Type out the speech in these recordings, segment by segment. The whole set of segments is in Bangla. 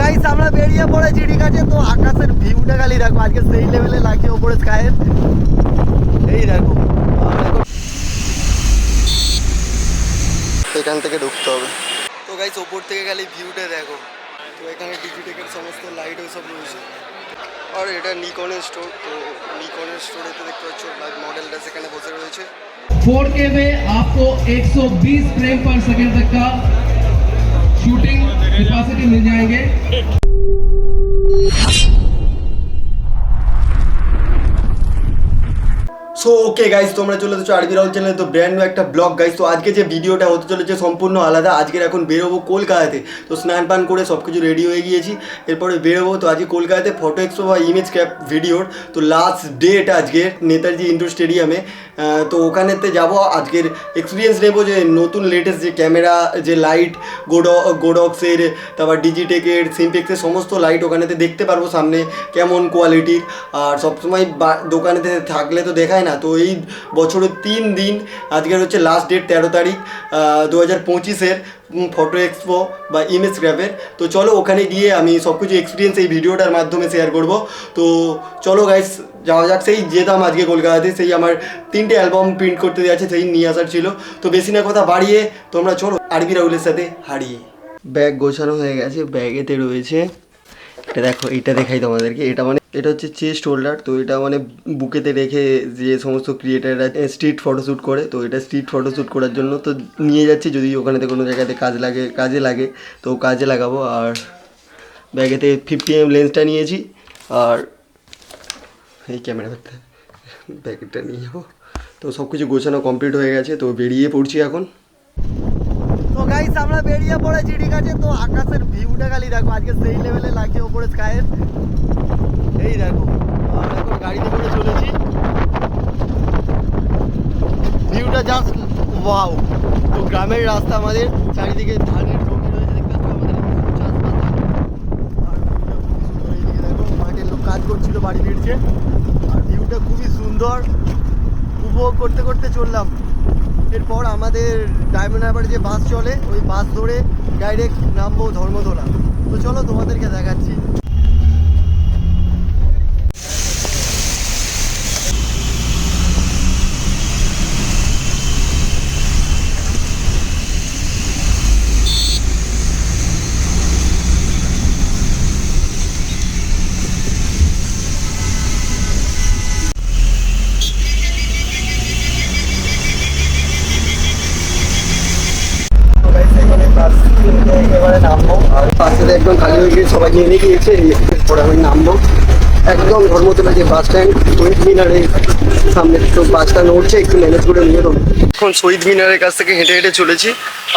গাইস আমরা বেরিয়ে পড়েছি ঠিক আছে তো আকাশের ভিউটা খালি দেখো আজকে সেই লেভেলে লাগছে ওপরে স্কাইয়ের এই দেখো আর দেখো এখান থেকে ঢুকতে হবে তো গাইস ওপর থেকে খালি ভিউটা দেখো তো এখানে ডিজিটেকের সমস্ত লাইট ওই সব রয়েছে আর এটা নিকনের স্টোর তো নিকনের স্টোরে তো দেখতে পাচ্ছ লাইভ মডেলটা সেখানে বসে রয়েছে 4K में आपको 120 फ्रेम पर सेकंड तक का शूटिंग कैपेसिटी मिल जाएंगे সো ওকে গাইস তোমরা চলে এসেছো আরবি রাহুল চ্যানেলে তো ব্র্যান্ড নিউ একটা ব্লগ গাইস তো আজকে যে ভিডিওটা হতে চলেছে সম্পূর্ণ আলাদা আজকের এখন বেরোবো কলকাতাতে তো স্নান পান করে সব কিছু রেডি হয়ে গিয়েছি এরপরে বেরোবো তো আজকে কলকাতাতে ফটো এক্সপো বা ইমেজ ক্যাপ ভিডিওর তো লাস্ট ডেট আজকে নেতাজি ইন্ডোর স্টেডিয়ামে আহ, তো ওখানেতে যাব। আজকের এক্সপিরিয়েন্স নেব যে নতুন লেটেস্ট যে ক্যামেরা যে লাইট গোডো গোডক্সের তারপর ডিজিটেকের সিমপেক্সের সমস্ত লাইট ওখানেতে দেখতে পারব সামনে কেমন কোয়ালিটির আর সবসময় দোকানেতে থাকলে তো দেখায় না। তো এই বছরের তিন দিন, আজকের হচ্ছে লাস্ট ডেট তেরো তারিখ দু হাজার পঁচিশের ফটো এক্সপো বা ইমেজ গ্র্যাপের তো চলো ওখানে গিয়ে আমি সব কিছু এক্সপিরিয়েন্স এই ভিডিওটার মাধ্যমে শেয়ার করব। তো চলো গাইস যাওয়া যাক, সেই যেতাম আজকে কলকাতাতে, সেই আমার তিনটে অ্যালবাম প্রিন্ট করতে দেওয়া আছে সেই নিয়ে আসার ছিল। তো বেশি না, কথা বাড়িয়ে তোমরা চলো আরবি রাহুলের সাথে হারিয়ে। ব্যাগ গোছানো হয়ে গেছে, ব্যাগেতে রয়েছে। এটা দেখো এটা দেখাই তোমাদেরকে। এটা মানে এটা হচ্ছে চেস্ট হোল্ডার তো এটা মানে বুকেতে রেখে যে সমস্ত ক্রিয়েটাররা স্ট্রিট ফটোশ্যুট করে, তো এটা স্ট্রিট ফটোশ্যুট করার জন্য তো নিয়ে যাচ্ছি। যদি ওখানেতে কোনো জায়গাতে কাজ লাগে, কাজে লাগে, তো কাজে লাগাবো। আর ব্যাগেতে ফিফটি এম লেন্সটা নিয়েছি। আর এই ক্যামেরা ধরতে ব্যাগেটটা নিয়ে যাব। তো সব কিছু গোছানো কমপ্লিট হয়ে গেছে, তো বেরিয়ে পড়ছি এখন। তো গাইস আমরা বেরিয়ে পড়েছি, ঠিক আছে? তো আকাশের ভিউটা খালি দেখো, আজকে সেই লেভেলে লাগছে ওপরে স্কাইয়ের এই দেখো আর এখন গাড়িতে করে চলেছি। ভিউটা জাস্ট ওয়াও তো গ্রামের রাস্তা আমাদের, চারিদিকে ধানের জমি রয়েছে, দেখতে লোক কাজ করছিল, বাড়ি ফিরছে। আর ভিউটা খুবই সুন্দর। উপভোগ করতে করতে চললাম। এরপর আমাদের ডায়মন্ড হারবারে যে বাস চলে, ওই বাস ধরে ডাইরেক্ট নামবো ধর্মতলা। তো চলো তোমাদেরকে দেখাচ্ছি তো guys, এখানে বাস থেকে একেবারে নামবো আর বাসে একদম খালি হয়ে গিয়ে সবাই নেমে গিয়েছে এরপরে আমি নামবো একদম ধর্মতলা যে বাস স্ট্যান্ড শহীদ মিনারের সামনে তো বাসটা নড়ছে একটু ম্যানেজ করে নিয়ে দেবো এখন শহীদ মিনারের কাছ থেকে হেঁটে হেঁটে চলেছি।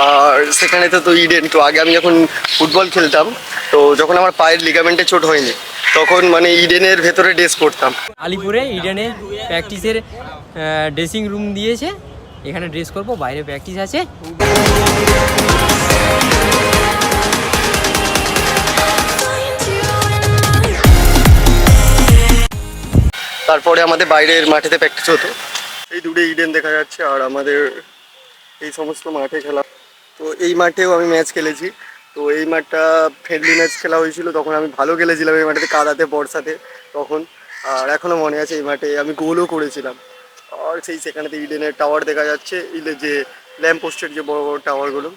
আর সেখানে তো তো ইডেন তো আগে আমি যখন ফুটবল খেলতাম তো যখন আমার পায়ের লিগামেন্টে চোট হয়নি তখন মানে ইডেনের ভেতরে ড্রেস করতাম আলিপুরে ইডেনে প্র্যাকটিসের ড্রেসিং রুম দিয়েছে। এখানে ড্রেস করব বাইরে প্র্যাকটিস আছে। তারপরে আমাদের বাইরের মাঠেতে প্র্যাকটিস হতো। এই দূরে ইডেন দেখা যাচ্ছে আর আমাদের এই সমস্ত মাঠে খেলা। তো এই মাঠেও আমি ম্যাচ খেলেছি। তো এই মাঠটা ফ্রেন্ডলি ম্যাচ খেলা হয়েছিল, তখন আমি ভালো খেলেছিলাম এই মাঠেতে কাদাতে, বর্ষাতে তখন। আর এখনও মনে আছে এই মাঠে আমি গোলও করেছিলাম। আর সেই সেখানেতে ইডেনের টাওয়ার দেখা যাচ্ছে ইলে যে ল্যাম্প পোস্টের যে বড় বড় টাওয়ারগুলো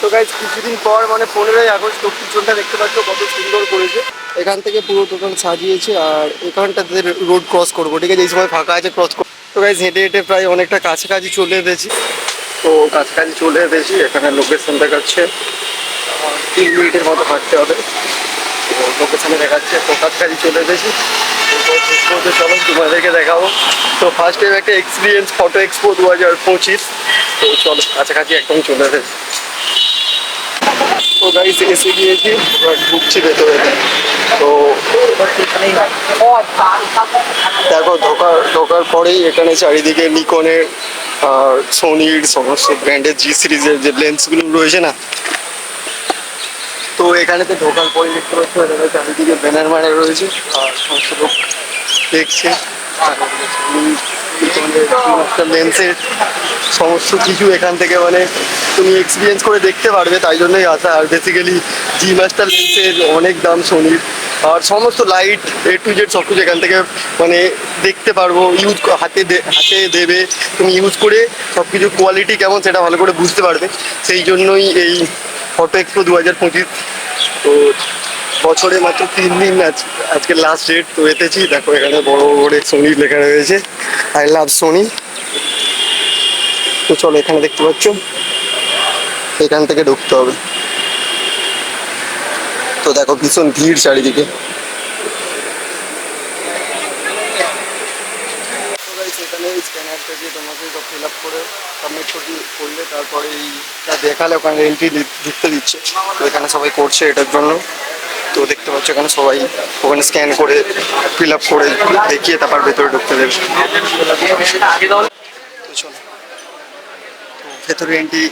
তো গাইজ কিছুদিন পর মানে পনেরোই আগস্ট তো পিছনটা দেখতে পাচ্ছ কত সুন্দর করেছে। এখান থেকে পুরো টোটাল সাজিয়েছে আর এখানটাতে রোড ক্রস করব, ঠিক আছে? এই সময় ফাঁকা আছে ক্রস করব তো গাইজ হেঁটে হেঁটে প্রায় অনেকটা কাছাকাছি চলে এসেছি। তো কাছাকাছি চলে এসেছি, এখানে লোকেশন দেখাচ্ছে। তিন মিনিটের মতো হাঁটতে হবে। তো লোকেশনে দেখাচ্ছে, তো কাছাকাছি চলে এসেছি। পর্যন্ত চলো, তোমাদেরকে দেখাবো। তো ফার্স্ট টাইম একটা এক্সপিরিয়েন্স ফটো এক্সপো দু হাজার পঁচিশ। তো চলো, কাছাকাছি একদম চলে এসেছি। তো গাইস এসে গিয়েছি এবার ভেতরে। তো দেখো ঢোকার ঢোকার পরেই এখানে চারিদিকে নিকনের আর সোনির সমস্ত ব্র্যান্ডের জি সিরিজের যে লেন্সগুলো রয়েছে না, তো এখানেতে ঢোকার পরে দেখতে পাচ্ছ চারিদিকে ব্যানার মারা রয়েছে, আর সমস্ত লোক দেখছে। লেন্সের সমস্ত কিছু এখান থেকে মানে তুমি এক্সপিরিয়েন্স করে দেখতে পারবে তাই জন্যই আসা আর বেসিক্যালি জি মাস্টার লেন্সের অনেক দাম সোনির আর সমস্ত লাইট এ টু জেড সব কিছু এখান থেকে মানে দেখতে পারব ইউজ হাতে হাতে দেবে তুমি ইউজ করে সব কিছু কোয়ালিটি কেমন সেটা ভালো করে বুঝতে পারবে সেই জন্যই এই ফটো এক্সপো দু হাজার পঁচিশ তো বছরে মাত্র তিন দিন আজ আজকে লাস্ট ডেট তো এতেছি দেখো এখানে বড় করে সোনি লেখা রয়েছে। আই লাভ সোনি তো চলো এখানে দেখতে পাচ্ছ। এখান থেকে ঢুকতে হবে। তো দেখো ভীষণ ভিড় চারিদিকে। এখানে স্ক্যানার থেকে তোমাকে সব ফিল আপ করে করলে তারপরে এইটা দেখালে ওখানে এন্ট্রি ঢুকতে দিচ্ছে। তো এখানে সবাই করছে এটার জন্য। তো দেখতে পাচ্ছ এখানে সবাই। ওখানে স্ক্যান করে ফিল আপ করে দেখিয়ে তারপর ভেতরে ঢুকতে দেবে। তো ভেতরে এন্ট্রি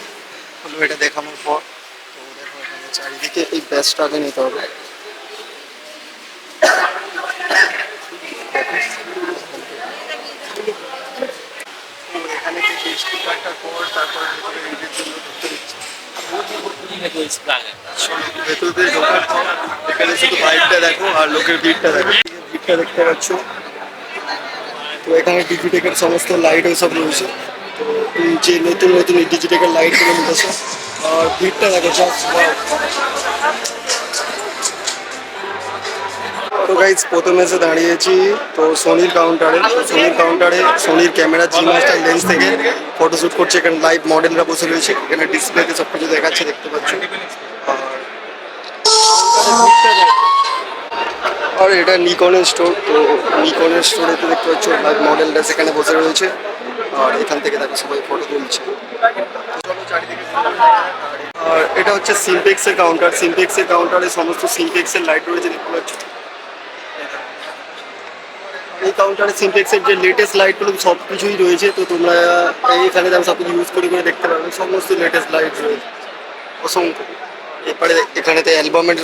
হলো, এটা দেখানোর পর তো দেখো এখানে চারিদিকে এই ব্যাচটা আগে নিতে হবে। এখানে থেকে স্টিকারটা কর তারপরে ভেতরে দিচ্ছে ভেতর দিয়ে ঢোকার পর এখানে শুধু বাইকটা দেখো আর লোকের ভিড়টা দেখো ভিড়টা দেখতে পাচ্ছ তো এখানে ডিজিটেকের সমস্ত লাইট সব রয়েছে তো এই যে নতুন নতুন ডিজিটেকের লাইটগুলো নিতেছে আর ভিড়টা দেখো জাস্ট তো গাইজ প্রথমে এসে দাঁড়িয়েছি, তো সোনির কাউন্টারে সোনির কাউন্টারে সোনির ক্যামেরা জি মাস্টার লেন্স থেকে ফটোশ্যুট করছে, এখানে লাইভ মডেলরা বসে রয়েছে, এখানে ডিসপ্লেতে সব কিছু দেখাচ্ছে, দেখতে পাচ্ছ। আর এটা নিকনের স্টোর তো নিকনের স্টোরেতে দেখতে পাচ্ছ লাইভ মডেলটা সেখানে বসে রয়েছে, আর এখান থেকে দেখো সবাই ফটো তুলছে। তো আর এটা হচ্ছে সিমপেক্সের কাউন্টার সিমপেক্সের কাউন্টারে সমস্ত সিমপেক্সের লাইট রয়েছে, দেখতে পাচ্ছ। এই কাউন্টারে সিমটেক্সের যে লেটেস্ট লাইটগুলো সব কিছুই রয়েছে। তো তোমরা এইখানে যেমন সব কিছু ইউজ করে করে দেখতে পারবে। সমস্ত লেটেস্ট লাইট রয়েছে। অসংখ্য। এরপরে এখানেতে অ্যালবামের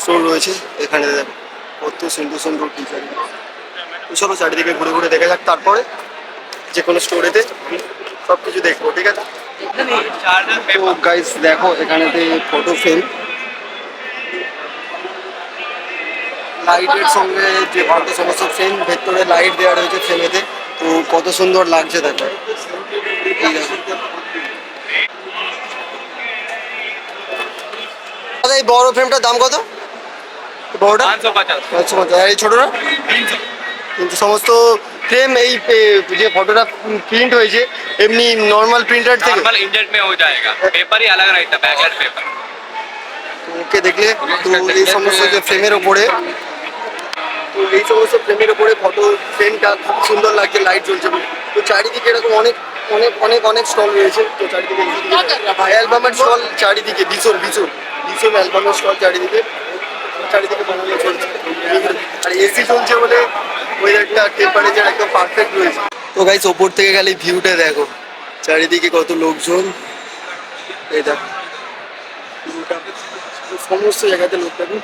স্টোর রয়েছে। এখানে কত সুন্দর সুন্দর টিচার চলো চারিদিকে ঘুরে ঘুরে দেখা যাক। তারপরে যে কোনো স্টোরেতে সব কিছু দেখব ঠিক আছে? তো গাইস দেখো এখানেতে ফটো ফ্রেম লাইটের সঙ্গে যে ফটো সমস্ত ফ্রেম ভেতরে লাইট দেওয়া রয়েছে ফ্রেমেতে তো কত সুন্দর লাগছে দেখো এই দেখো। দাদা এই বড় ফ্রেমটার দাম কত বড়টা पाँच सौ पचास আচ্ছা আচ্ছা আর এই ছোটটা কিন্তু সমস্ত ফ্রেম এই এ, যে ফটোটা প্রিন্ট হয়েছে এমনি নর্মাল প্রিন্টার থেকে नॉर्मल इंजेक्ट में हो जाएगा पेपर ही अलग रहता है बैकलाइट पेपर তো ওকে দেখলে তো এই সমস্ত যে ফ্রেমের ওপরে তো এই সমস্ত ফ্রেমের ওপরে ফটো ফ্রেমটা খুব সুন্দর লাগছে লাইট জ্বলছে। বলে। তো চারিদিকে এরকম অনেক অনেক অনেক অনেক স্টল রয়েছে। তো চারিদিকে ভাই অ্যালবামের স্টল চারিদিকে ভীষণ ভীষণ ভীষণ অ্যালবামের স্টল চারিদিকে। চারিদিকে চলছে। আর এসি চলছে বলে ওয়েদারটা টেম্পারেচার একদম পারফেক্ট রয়েছে। তো গাইস ওপর থেকে খালি ভিউটা দেখো। চারিদিকে কত লোকজন। এই দেখো। সমস্ত জায়গাতে লোক থাকুন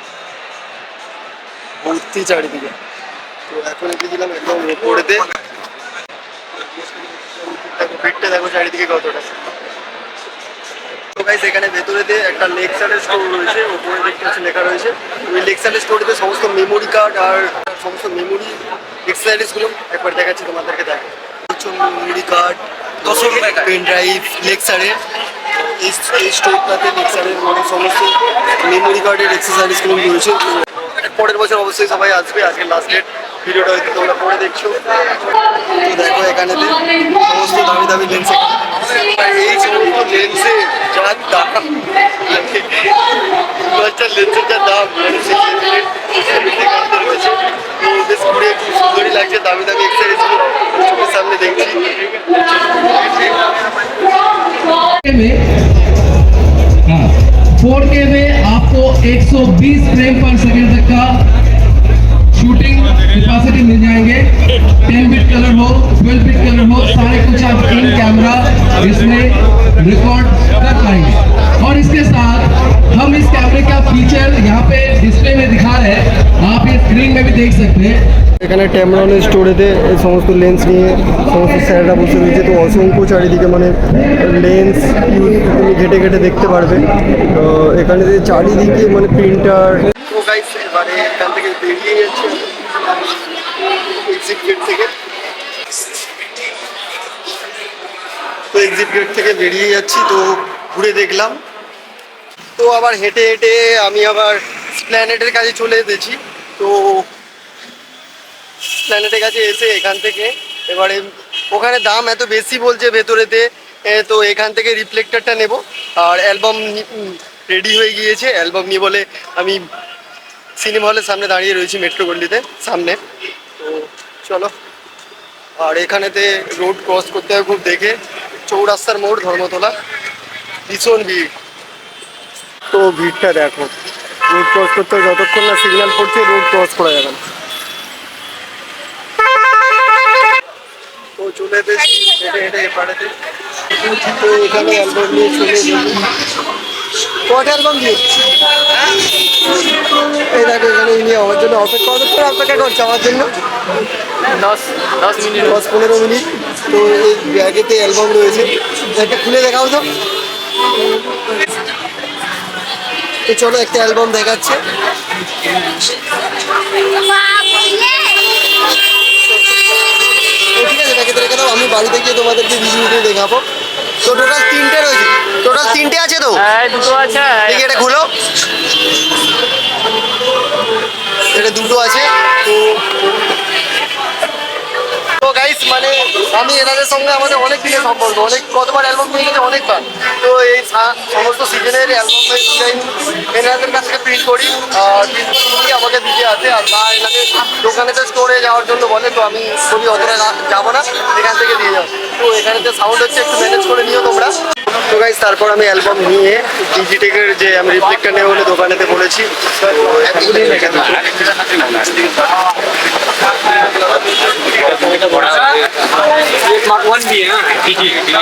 ভর্তি চারিদিকে। তো এখন গেছিলাম একদম ওপরেতে ভিড়টা দেখো চারিদিকে কতটা। তো গাইস এখানে ভেতরেতে একটা লেকচারের স্টোর রয়েছে ওপরে দেখতে লেখা রয়েছে। ওই লেকচারের স্টোরেতে সমস্ত মেমোরি কার্ড আর সমস্ত মেমোরি এক্সারসাইজগুলো একবার দেখাচ্ছি তোমাদেরকে দেখো মেমোরি কার্ড পেন ড্রাইভ লেকচারের এই স্টোরটাতে লেকচারের মানে সমস্ত মেমোরি কার্ডের এক্সারসাইজগুলো রয়েছে। পরের বছর অবশ্যই সবাই আসবে। আজকে লাস্ট ডেট ভিডিওটা হয়তো তোমরা পরে দেখছ। তো দেখো এখানে সমস্ত দামি দামি লেন্স এই সমস্ত লেন্সে যার দাম বাচ্চার লেন্সের যা দাম বেশ ঘুরে খুব সুন্দরই লাগছে দামি দামি এক্সারসাইজ চোখের সামনে দেখছি ফোর কে 120 फ्रेम पर सेकंड तक का शूटिंग कैपेसिटी मिल जाएँगे। 10 बिट कलर हो 12 बिट कलर हो, सारे कुछ आप इन कैमरा इसमें रिकॉर्ड এখানে ট্যামরনের স্টোরেতে এই সমস্ত লেন্স নিয়ে সমস্ত স্যাররা বসে রয়েছে। তো অসংখ্য চারিদিকে মানে লেন্স ইউজ তুমি ঘেটে ঘেটে দেখতে পারবে। তো এখানে যে চারিদিকে মানে প্রিন্টার তো গাইস এবারে এখান থেকে বেরিয়ে যাচ্ছে। এক্সিট গেট থেকে। তো এক্সিট গেট থেকে বেরিয়ে যাচ্ছি, তো ঘুরে দেখলাম। তো আবার হেঁটে হেঁটে আমি আবার প্ল্যানেটের কাছে চলে এসেছি। তো প্ল্যানেটের কাছে এসে এখান থেকে, এবারে ওখানে দাম এত বেশি বলছে ভেতরেতে তো এখান থেকে রিফ্লেক্টরটা নেব। আর অ্যালবাম রেডি হয়ে গিয়েছে। অ্যালবাম নিয়ে বলে আমি সিনেমা হলের সামনে দাঁড়িয়ে রয়েছি মেট্রো গল্লিতে সামনে। তো চলো। আর এখানেতে রোড ক্রস করতে হবে খুব দেখে। চৌরাস্তার মোড়, ধর্মতলা। ভীষণ ভিড়। তো ভিড়টা দেখো। রোড ক্রস করতে যতক্ষণ না সিগন্যাল পড়ছে রোড ক্রস করা যাবে না তো চলে এসেছি হেঁটে হেঁটে এপারেতে তো এখানে অ্যালবাম নিয়ে চলে কটা অ্যালবাম দিয়ে এই দেখো এখানে ইনি আমার জন্য অপেক্ষা কতক্ষণ অপেক্ষা করছে আমার জন্য? দশ দশ মিনিট। দশ পনেরো মিনিট। তো এই ব্যাগেতে অ্যালবাম রয়েছে। একটা খুলে দেখাও তো। তো চলো একটা অ্যালবাম দেখাচ্ছে। ঠিক আছে রেখে দাও আমি বাড়িতে গিয়ে তোমাদেরকে ভিডিওতে দেখাবো। তো টোটাল তিনটে রয়েছে। টোটাল তিনটে আছে তো? হ্যাঁ দুটো আছে দেখি এটা খুলো। এটা দুটো আছে। তো তো গাইস মানে আমি এনাদের সঙ্গে আমাদের অনেক দিনের সম্পর্ক অনেক কতবার অ্যালবাম নিয়ে গেছে অনেকবার। তো এই সমস্ত সিজনের অ্যালবামের ডিজাইন এনাদের কাছ থেকে প্রিন্ট করি। আর প্রিন্ট করে আমাকে দিতে আসে আর বা এখানে দোকানেতে স্টোরে যাওয়ার জন্য বলে, তো আমি ছবি অতটা যাব না, এখান থেকে দিয়ে যাব তো এখানেতে সাউন্ড হচ্ছে, একটু ম্যানেজ করে নিও তোমরা। তো গাইজ তারপর আমি অ্যালবাম নিয়ে ডিজিটেকের যে আমি রিফ্লেক্টার নেব বলে দোকানেতে বলেছি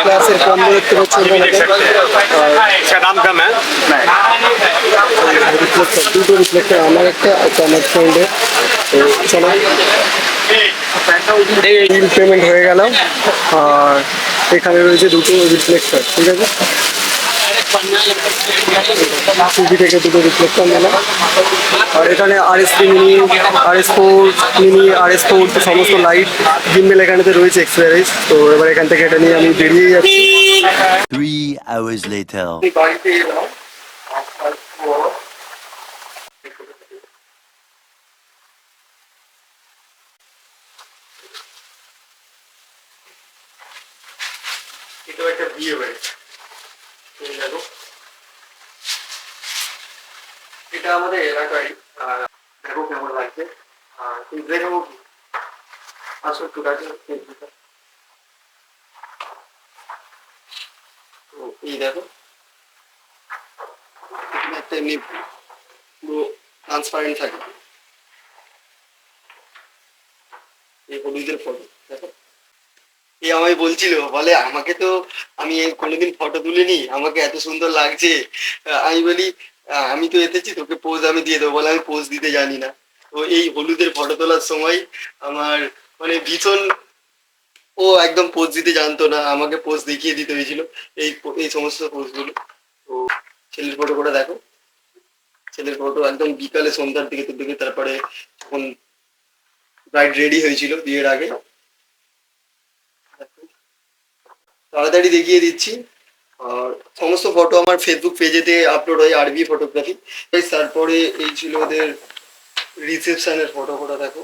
ক্লাসের ফর্ম দেখতে পাচ্ছি দুটো রিফ্লেক্টার আমার একটা একটা আমার ফ্রেন্ডের চলো বিল পেমেন্ট হয়ে গেল। আর এখানে রয়েছে দুটো রিফ্লেক্টর ঠিক আছে? টিভি থেকে দুটো রিফ্লেক্টর নিলাম আর এখানে R S mini R S four mini R S four সমস্ত লাইট জিম্বেল এখানেতে রয়েছে এক্সপিরিয়েন্স তো এবার এখান থেকে এটা নিয়ে আমি বেরিয়ে যাচ্ছি Three hours later. আমি বাড়িতে এলাম আসার পর এটা একটা বিয়ে বাড়ি। দেখো। এটা আমাদের এলাকায় দেখো কেমন লাগছে। আর তুমি দেখাবো কি? আসো একটু কাছে এই দেখো। একটা পুরো ট্রান্সপারেন্ট থাকে। এই হলুদের ফটো। এই আমায় বলছিল, বলে আমাকে তো আমি কোনোদিন ফটো তুলিনি, আমাকে এত সুন্দর লাগছে। আমি বলি আমি তো এসেছি তোকে পোজ আমি দিয়ে দেবো, বলে আমি পোজ দিতে জানি না। তো এই হলুদের ফটো তোলার সময় আমার মানে ভীষণ ও একদম পোজ দিতে জানতো না, আমাকে পোজ দেখিয়ে দিতে হয়েছিল, এই এই সমস্ত পোজগুলো তো ছেলের ফটো করে দেখো। ছেলের ফটো একদম বিকালে সন্ধ্যার দিকে দিকে, তারপরে যখন ব্রাইড রেডি হয়েছিল বিয়ের আগে দেখো। তাড়াতাড়ি দেখিয়ে দিচ্ছি। আর সমস্ত ফটো আমার ফেসবুক পেজেতে আপলোড হয় আরবি ফটোগ্রাফি তারপরে এই ছিল ওদের রিসেপশনের ফটো ফটো দেখো।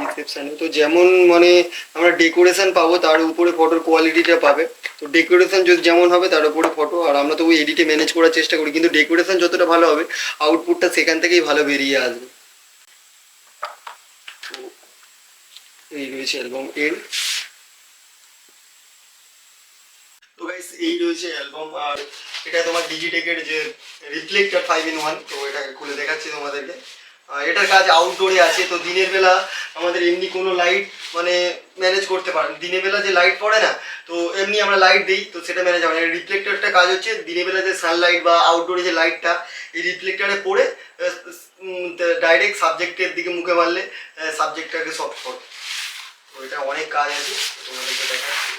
রিসেপশনে তো যেমন মানে আমরা ডেকোরেশন পাবো, তার উপরে ফটোর কোয়ালিটিটা পাবে। তো ডেকোরেশন যদি যেমন হবে, তার উপরে ফটো আর আমরা তো ওই এডিটে ম্যানেজ করার চেষ্টা করি, কিন্তু ডেকোরেশন যতটা ভালো হবে আউটপুটটা সেখান থেকেই ভালো বেরিয়ে আসবে। এই রয়েছে অ্যালবাম এন্ড গাইস এই রয়েছে অ্যালবাম আর এটা তোমার ডিজিটেকের যে রিফ্লেক্টর ফাইভ ইন ওয়ান তো এটা খুলে দেখাচ্ছি তোমাদেরকে। এটার কাজ আউটডোরে আছে, তো দিনের বেলা আমাদের এমনি কোনো লাইট মানে ম্যানেজ করতে পারেন দিনের বেলা যে লাইট পড়ে না, তো এমনি আমরা লাইট দিই, তো সেটা ম্যানেজ হবে না। রিফ্লেক্টরটা কাজ হচ্ছে দিনের বেলা যে সানলাইট বা আউটডোরে যে লাইটটা এই রিফ্লেক্টরে পড়ে ডাইরেক্ট সাবজেক্টের দিকে মুখে মারলে সাবজেক্টটাকে সফট করে। তো এটা অনেক কাজ আছে তোমাদেরকে দেখাচ্ছি।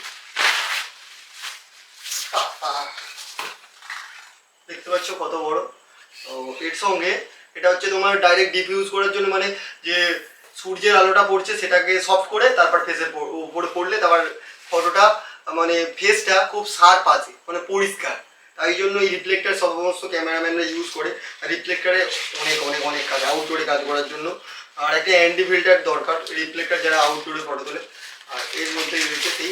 দেখতে পাচ্ছ কত বড়। তো এর সঙ্গে এটা হচ্ছে তোমার ডাইরেক্ট ডিফিউজ করার জন্য মানে যে সূর্যের আলোটা পড়ছে সেটাকে সফট করে তারপর ফেসের উপরে পড়লে তারপর ফটোটা মানে ফেসটা খুব শার্প আছে মানে পরিষ্কার। তাই জন্য এই রিফ্লেক্টার সমস্ত ক্যামেরাম্যানরা ইউজ করে। রিফ্লেক্টারে অনেক অনেক অনেক কাজ আউটডোরে কাজ করার জন্য। আর একটা অ্যান্টি ফিল্টার দরকার রিফ্লেক্টার যারা আউটডোরে ফটো তোলে। আর এর মধ্যে রয়েছে সেই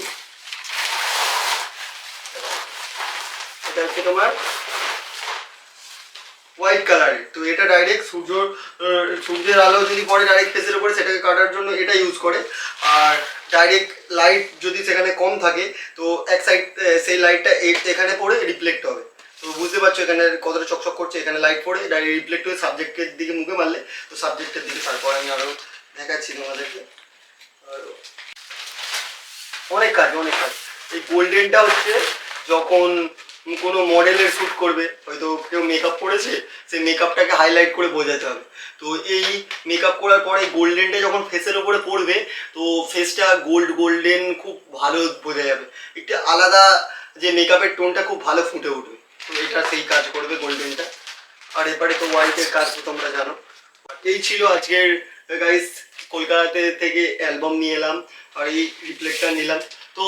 এটা হচ্ছে তোমার? হোয়াইট কালারের তো এটা ডাইরেক্ট সূর্য সূর্যের আলো যদি পড়ে ডাইরেক্ট ফেসের উপরে, সেটাকে কাটার জন্য এটা ইউজ করে। আর ডাইরেক্ট লাইট যদি সেখানে কম থাকে, তো এক সাইড সেই লাইটটা এখানে পড়ে রিফ্লেক্ট হবে। তো বুঝতে পারছ এখানে কতটা চকচক করছে, এখানে লাইট পড়ে ডাইরেক্ট রিফ্লেক্ট হয়ে সাবজেক্টের দিকে মুখে মারলে, তো সাবজেক্টের দিকে তারপর আমি আরও দেখাচ্ছি তোমাদেরকে। আরও অনেক কাজ অনেক কাজ। এই গোল্ডেনটা হচ্ছে যখন কোনো মডেলের শ্যুট করবে, হয়তো কেউ মেকআপ করেছে, সেই মেকআপটাকে হাইলাইট করে বোঝাতে হবে। তো এই মেকআপ করার পরে গোল্ডেনটা যখন ফেসের ওপরে পড়বে, তো ফেসটা গোল্ড গোল্ডেন খুব ভালো বোঝা যাবে। একটু আলাদা যে মেকআপের টোনটা খুব ভালো ফুটে উঠবে। তো এটা সেই কাজ করবে গোল্ডেনটা আর এবারে তো হোয়াইটের কাজ তো তোমরা জানো। এই ছিল আজকের গাইস কলকাতাতে থেকে অ্যালবাম নিয়ে এলাম, আর এই রিফ্লেক্টার নিলাম। তো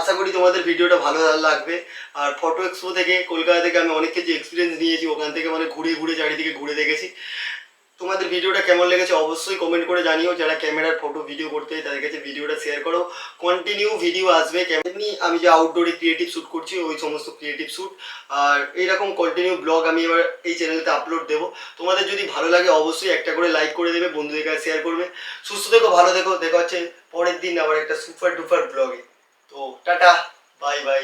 আশা করি তোমাদের ভিডিওটা ভালো লাগবে। আর ফটো এক্সপো থেকে, কলকাতা থেকে আমি অনেক কিছু এক্সপিরিয়েন্স নিয়েছি, ওখান থেকে মানে ঘুরে ঘুরে চারিদিকে ঘুরে দেখেছি। তোমাদের ভিডিওটা কেমন লেগেছে অবশ্যই কমেন্ট করে জানিও। যারা ক্যামেরার ফটো ভিডিও করতে হয় তাদের কাছে ভিডিওটা শেয়ার করো। কন্টিনিউ ভিডিও আসবে এমনি আমি যে আউটডোরে ক্রিয়েটিভ শ্যুট করছি, ওই সমস্ত ক্রিয়েটিভ শ্যুট আর এইরকম কন্টিনিউ ব্লগ আমি এবার এই চ্যানেলতে আপলোড দেবো। তোমাদের যদি ভালো লাগে, অবশ্যই একটা করে লাইক করে দেবে, বন্ধুদের কাছে শেয়ার করবে। সুস্থ থেকো, ভালো থেকো। দেখা হচ্ছে পরের দিন আবার একটা সুপার ডুপার ব্লগে তো টাটা বাই বাই